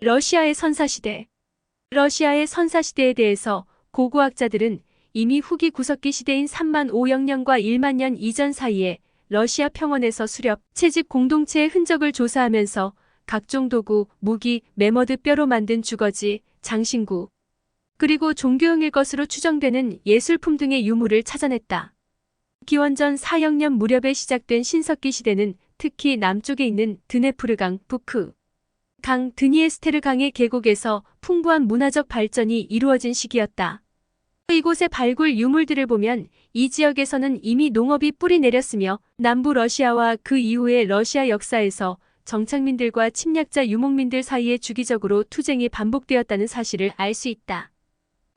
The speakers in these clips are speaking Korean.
러시아의 선사시대 러시아의 선사시대에 대해서 고고학자들은 이미 후기 구석기 시대인 3만 5영년과 1만 년 이전 사이에 러시아 평원에서 수렵, 채집 공동체의 흔적을 조사하면서 각종 도구, 무기, 매머드 뼈로 만든 주거지, 장신구, 그리고 종교용일 것으로 추정되는 예술품 등의 유물을 찾아냈다. 기원전 4영년 무렵에 시작된 신석기 시대는 특히 남쪽에 있는 드네프르강, 부크, 강 드니에스테르 강의 계곡에서 풍부한 문화적 발전이 이루어진 시기였다. 이곳의 발굴 유물들을 보면 이 지역에서는 이미 농업이 뿌리 내렸으며 남부 러시아와 그 이후의 러시아 역사에서 정착민들과 침략자 유목민들 사이에 주기적으로 투쟁이 반복되었다는 사실을 알 수 있다.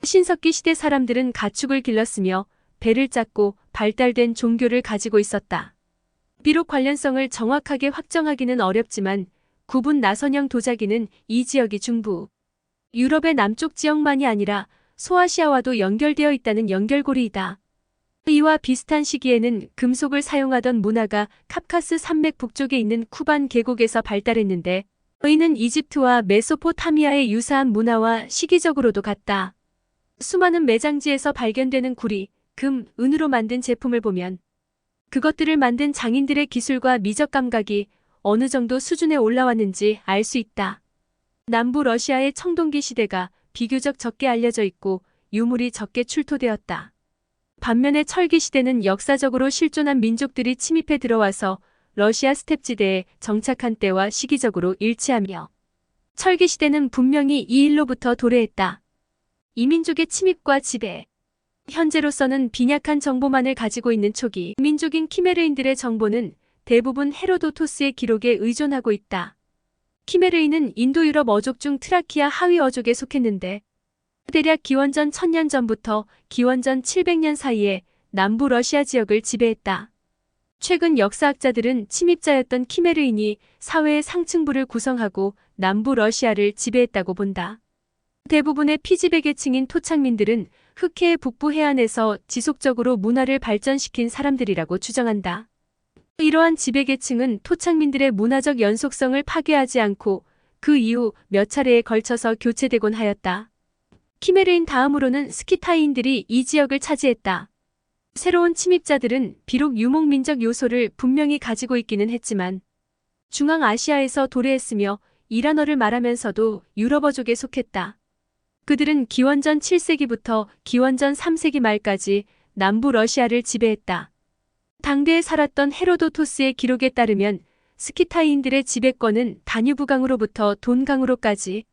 신석기 시대 사람들은 가축을 길렀으며 배를 짰고 발달된 종교를 가지고 있었다. 비록 관련성을 정확하게 확정하기는 어렵지만 구분 나선형 도자기는 이 지역이 중부, 유럽의 남쪽 지역만이 아니라 소아시아와도 연결되어 있다는 연결고리이다. 이와 비슷한 시기에는 금속을 사용하던 문화가 카카스 산맥 북쪽에 있는 쿠반 계곡에서 발달했는데 이는 이집트와 메소포타미아의 유사한 문화와 시기적으로도 같다. 수많은 매장지에서 발견되는 구리, 금, 은으로 만든 제품을 보면 그것들을 만든 장인들의 기술과 미적 감각이 어느 정도 수준에 올라왔는지 알 수 있다. 남부 러시아의 청동기 시대가 비교적 적게 알려져 있고 유물이 적게 출토되었다. 반면에 철기 시대는 역사적으로 실존한 민족들이 침입해 들어와서 러시아 스텝지대에 정착한 때와 시기적으로 일치하며 철기 시대는 분명히 이 일로부터 도래했다. 이민족의 침입과 지배. 현재로서는 빈약한 정보만을 가지고 있는 초기 민족인 키메르인들의 정보는 대부분 헤로도토스의 기록에 의존하고 있다. 키메르인은 인도 유럽 어족 중 트라키아 하위 어족에 속했는데 대략 기원전 1000년 전부터 기원전 700년 사이에 남부 러시아 지역을 지배했다. 최근 역사학자들은 침입자였던 키메르인이 사회의 상층부를 구성하고 남부 러시아를 지배했다고 본다. 대부분의 피지배 계층인 토착민들은 흑해의 북부 해안에서 지속적으로 문화를 발전시킨 사람들이라고 주장한다. 이러한 지배계층은 토착민들의 문화적 연속성을 파괴하지 않고 그 이후 몇 차례에 걸쳐서 교체되곤 하였다. 키메르인 다음으로는 스키타이인들이 이 지역을 차지했다. 새로운 침입자들은 비록 유목민적 요소를 분명히 가지고 있기는 했지만 중앙아시아에서 도래했으며 이란어를 말하면서도 유럽어족에 속했다. 그들은 기원전 7세기부터 기원전 3세기 말까지 남부 러시아를 지배했다. 당대에 살았던 헤로도토스의 기록에 따르면 스키타이인들의 지배권은 다뉴브강으로부터 돈강으로까지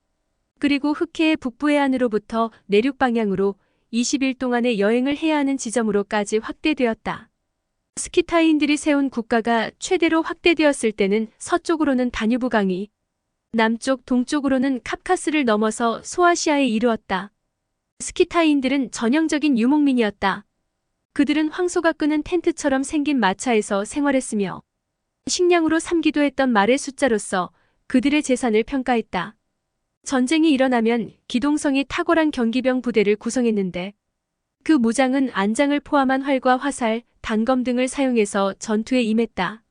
그리고 흑해의 북부 해안으로부터 내륙 방향으로 20일 동안의 여행을 해야 하는 지점으로까지 확대되었다. 스키타이인들이 세운 국가가 최대로 확대되었을 때는 서쪽으로는 다뉴브강이 남쪽 동쪽으로는 캅카스를 넘어서 소아시아에 이르렀다. 스키타이인들은 전형적인 유목민이었다. 그들은 황소가 끄는 텐트처럼 생긴 마차에서 생활했으며 식량으로 삼기도 했던 말의 숫자로서 그들의 재산을 평가했다. 전쟁이 일어나면 기동성이 탁월한 경기병 부대를 구성했는데 그 무장은 안장을 포함한 활과 화살, 단검 등을 사용해서 전투에 임했다.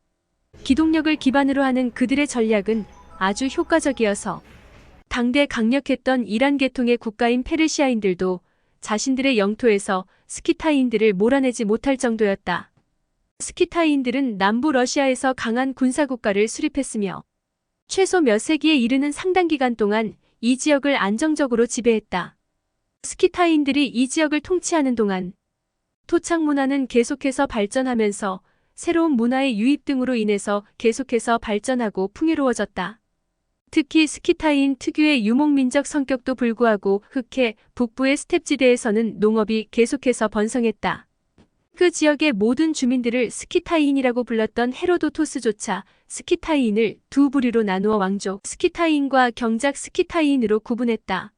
기동력을 기반으로 하는 그들의 전략은 아주 효과적이어서 당대 강력했던 이란 계통의 국가인 페르시아인들도 자신들의 영토에서 스키타이인들을 몰아내지 못할 정도였다. 스키타이인들은 남부 러시아에서 강한 군사국가를 수립했으며 최소 몇 세기에 이르는 상당 기간 동안 이 지역을 안정적으로 지배했다. 스키타이인들이 이 지역을 통치하는 동안 토착 문화는 계속해서 발전하면서 새로운 문화의 유입 등으로 인해서 계속해서 발전하고 풍요로워졌다. 특히 스키타인 특유의 유목민적 성격도 불구하고 흑해 북부의 스텝지대에서는 농업이 계속해서 번성했다. 그 지역의 모든 주민들을 스키타인이라고 불렀던 헤로도토스조차 스키타인을 두 부류로 나누어 왕족 스키타인과 경작 스키타인으로 구분했다.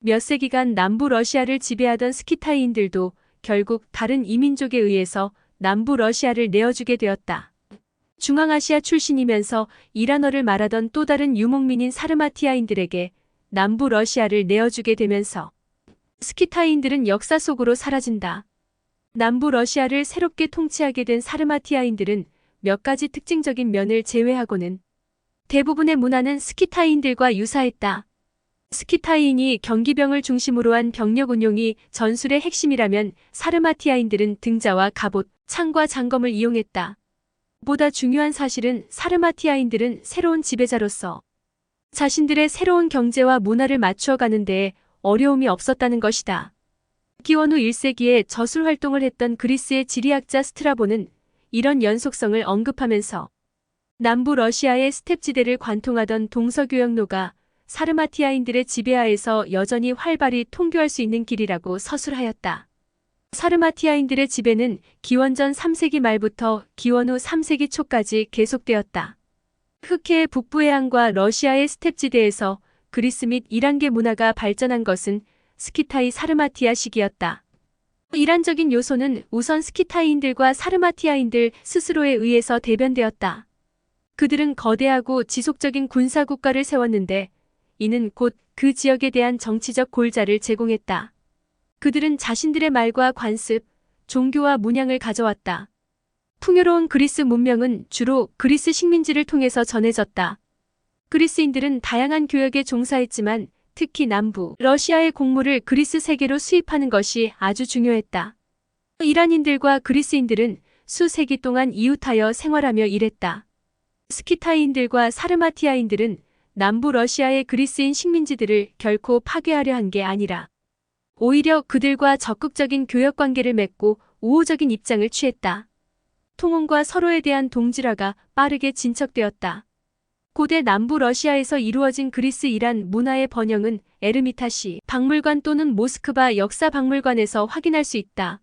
몇 세기간 남부 러시아를 지배하던 스키타인들도 결국 다른 이민족에 의해서 남부 러시아를 내어주게 되었다. 중앙아시아 출신이면서 이란어를 말하던 또 다른 유목민인 사르마티아인들에게 남부 러시아를 내어주게 되면서 스키타인들은 역사 속으로 사라진다. 남부 러시아를 새롭게 통치하게 된 사르마티아인들은 몇 가지 특징적인 면을 제외하고는 대부분의 문화는 스키타인들과 유사했다. 스키타이인이 경기병을 중심으로 한 병력 운용이 전술의 핵심이라면 사르마티아인들은 등자와 갑옷, 창과 장검을 이용했다. 보다 중요한 사실은 사르마티아인들은 새로운 지배자로서 자신들의 새로운 경제와 문화를 맞추어 가는 데에 어려움이 없었다는 것이다. 기원 후 1세기에 저술 활동을 했던 그리스의 지리학자 스트라보는 이런 연속성을 언급하면서 남부 러시아의 스텝지대를 관통하던 동서교역로가 사르마티아인들의 지배하에서 여전히 활발히 통교할 수 있는 길이라고 서술하였다. 사르마티아인들의 지배는 기원전 3세기 말부터 기원 후 3세기 초까지 계속되었다. 흑해의 북부 해안과 러시아의 스텝지대에서 그리스 및 이란계 문화가 발전한 것은 스키타이 사르마티아 시기였다. 이란적인 요소는 우선 스키타이인들과 사르마티아인들 스스로에 의해서 대변되었다. 그들은 거대하고 지속적인 군사국가를 세웠는데 이는 곧 그 지역에 대한 정치적 골자를 제공했다. 그들은 자신들의 말과 관습, 종교와 문양을 가져왔다. 풍요로운 그리스 문명은 주로 그리스 식민지를 통해서 전해졌다. 그리스인들은 다양한 교역에 종사했지만 특히 남부 러시아의 곡물을 그리스 세계로 수입하는 것이 아주 중요했다. 이란인들과 그리스인들은 수세기 동안 이웃하여 생활하며 일했다. 스키타이인들과 사르마티아인들은 남부 러시아의 그리스인 식민지들을 결코 파괴하려 한 게 아니라 오히려 그들과 적극적인 교역 관계를 맺고 우호적인 입장을 취했다. 통혼과 서로에 대한 동질화가 빠르게 진척되었다. 고대 남부 러시아에서 이루어진 그리스 이란 문화의 번영은 에르미타시 박물관 또는 모스크바 역사 박물관에서 확인할 수 있다.